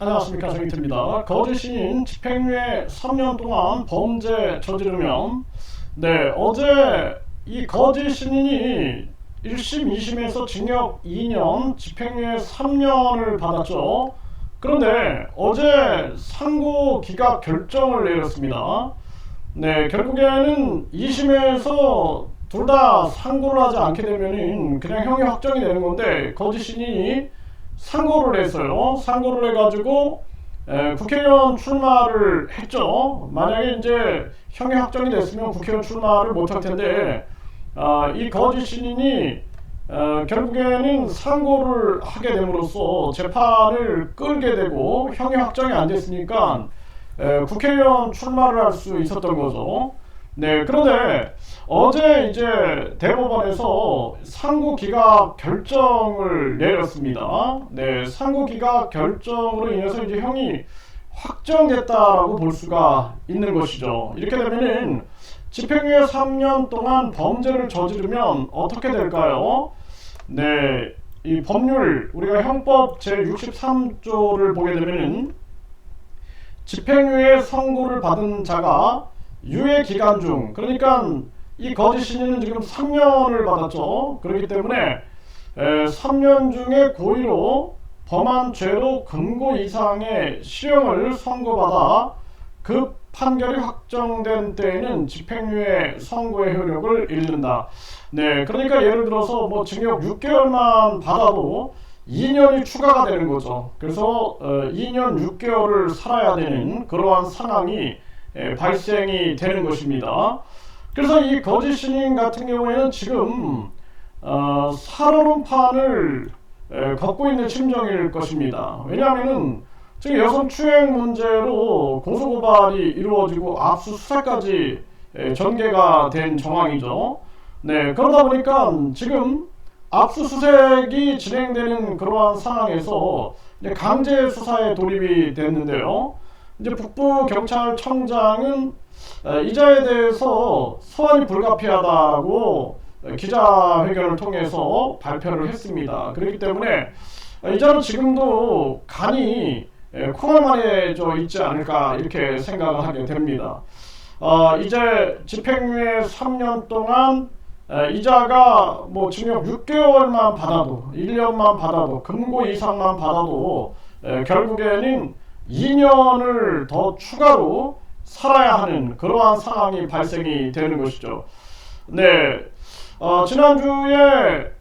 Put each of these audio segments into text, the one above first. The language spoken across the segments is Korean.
안녕하십니까 정희태입니다. 거짓 신인 집행유예 3년 동안 범죄 저지르면 네 어제 이 거짓 신인이 1심 2심에서 징역 2년 집행유예 3년을 받았죠. 그런데 어제 상고 기각 결정을 내렸습니다. 네 결국에는 2심에서 둘 다 상고를 하지 않게 되면은 그냥 형이 확정이 되는 건데 거짓 신인이 상고를 했어요. 상고를 해가지고 에, 국회의원 출마를 했죠. 만약에 이제 형이 확정이 됐으면 국회의원 출마를 못 할 텐데 아, 이 거짓 신인이 어, 결국에는 상고를 하게 됨으로써 재판을 끌게 되고 형이 확정이 안 됐으니까 에, 국회의원 출마를 할 수 있었던 거죠. 네, 그런데 어제 이제 대법원에서 상고 기각 결정을 내렸습니다. 네, 상고 기각 결정으로 인해서 이제 형이 확정됐다라고 볼 수가 있는 것이죠. 이렇게 되면은 집행유예 3년 동안 범죄를 저지르면 어떻게 될까요? 네, 이 법률 우리가 형법 제 63조를 보게 되면은 집행유예 선고를 받은 자가 유예 기간 중 그러니까 이 거짓 신인은 지금 3년을 받았죠. 그렇기 때문에 에, 3년 중에 고의로 범한 죄로 금고 이상의 실형을 선고받아 그 판결이 확정된 때에는 집행유예 선고의 효력을 잃는다. 네, 그러니까 예를 들어서 뭐 징역 6개월만 받아도 2년이 추가가 되는 거죠. 그래서 어, 2년 6개월을 살아야 되는 그러한 상황이 에, 발생이 되는 것입니다. 그래서 이 거짓 신인 같은 경우에는 지금 어, 살얼음판을 에, 걷고 있는 심정일 것입니다. 왜냐하면은 지금 여성 추행 문제로 고소고발이 이루어지고 압수수색까지 에, 전개가 된 정황이죠. 네, 그러다 보니까 지금 압수수색이 진행되는 그러한 상황에서 강제 수사에 돌입이 됐는데요. 이제 북부 경찰청장은 에, 이자에 대해서 소환이 불가피하다고 기자회견을 통해서 발표를 했습니다. 그렇기 때문에 이자는 지금도 간이 에, 콩알만해져 있지 않을까 이렇게 생각을 하게 됩니다. 어, 이제 집행유예 3년 동안 에, 이자가 뭐 징역 6개월만 받아도 1년만 받아도 금고 이상만 받아도 에, 결국에는 2년을 더 추가로 살아야 하는 그러한 상황이 발생이 되는 것이죠. 네, 어, 지난주에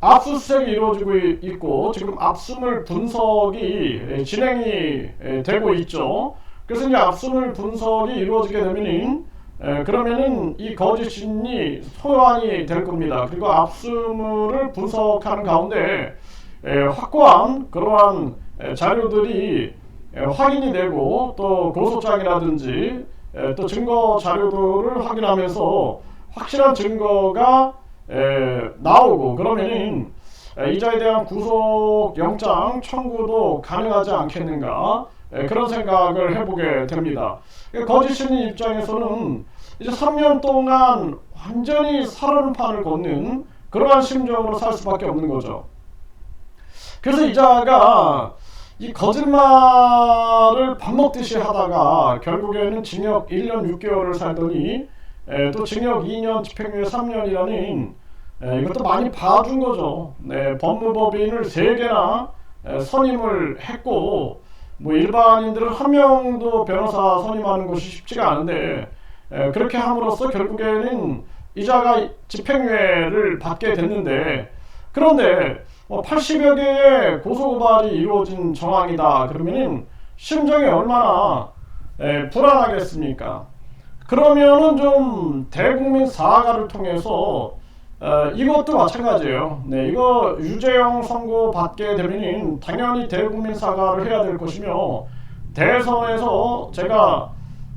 압수수색이 이루어지고 있고 지금 압수물 분석이 에, 진행이 에, 되고 있죠. 그래서 이제 압수물 분석이 이루어지게 되면은 에, 그러면은 이 거짓신이 소환이 될 겁니다. 그리고 압수물을 분석하는 가운데 에, 확고한 그러한 에, 자료들이 에, 확인이 되고 또 고소장이라든지 에, 또 증거 자료들을 확인하면서 확실한 증거가 에, 나오고 그러면은 에, 이자에 대한 구속 영장 청구도 가능하지 않겠는가 에, 그런 생각을 해보게 됩니다. 거짓 신인 입장에서는 이제 3년 동안 완전히 살얼음판을 걷는 그러한 심정으로 살 수밖에 없는 거죠. 그래서 이자가 이 거짓말을 밥 먹듯이 하다가 결국에는 징역 1년 6개월을 살더니 에, 또 징역 2년 집행유예 3년이라는 에, 이것도 많이 봐준 거죠. 네, 법무법인을 3개나 에, 선임을 했고 뭐 일반인들은 한 명도 변호사 선임하는 것이 쉽지가 않은데 에, 그렇게 함으로써 결국에는 이자가 집행유예를 받게 됐는데 그런데 뭐 80여 개의 고소고발이 이루어진 정황이다 그러면은 심정이 얼마나 에, 불안하겠습니까? 그러면은 좀 대국민 사과를 통해서 어, 이것도 마찬가지예요. 네, 이거 유죄형 선고 받게 되면은 당연히 대국민 사과를 해야 될 것이며 대선에서 제가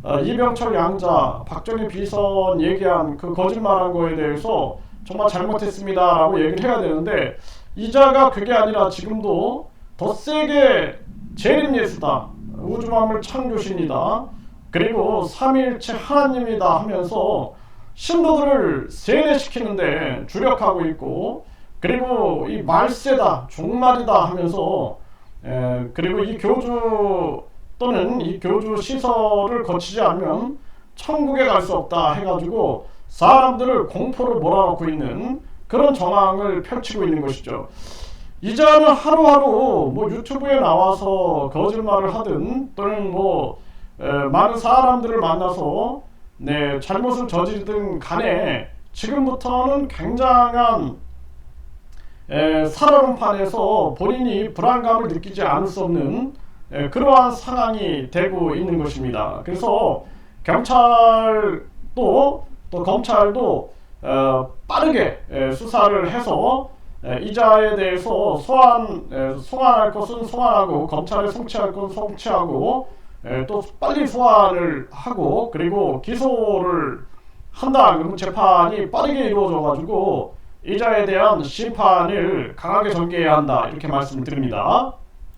어, 이병철 양자, 박정희 비선 얘기한 그 거짓말한 거에 대해서 정말 잘못했습니다라고 얘기를 해야 되는데 이자가 그게 아니라 지금도 더 세게 재림 예수다, 우주 만물 창조신이다, 그리고 삼일체 하나님이다 하면서 신도들을 세뇌시키는데 주력하고 있고 그리고 이 말세다 종말이다 하면서 에, 그리고 이 교주 또는 이 교주 시설을 거치지 않으면 천국에 갈 수 없다 해가지고 사람들을 공포로 몰아넣고 있는 그런 정황을 펼치고 있는 것이죠. 이자는 하루하루 뭐 유튜브에 나와서 거짓말을 하든 또는 뭐 에, 많은 사람들을 만나서 네 잘못을 저지르든 간에 지금부터는 굉장한 에, 살얼음판에서 본인이 불안감을 느끼지 않을 수 없는 에, 그러한 상황이 되고 있는 것입니다. 그래서 경찰도 또 검찰도 어, 빠르게 에, 수사를 해서 에, 이자에 대해서 소환 에, 소환할 것은 소환하고 검찰에 송치할 것은 송치하고 에, 또 빨리 소환을 하고 그리고 기소를 한다 그러면 재판이 빠르게 이루어져 가지고 이자에 대한 심판을 강하게 전개해야 한다 이렇게 말씀을 드립니다.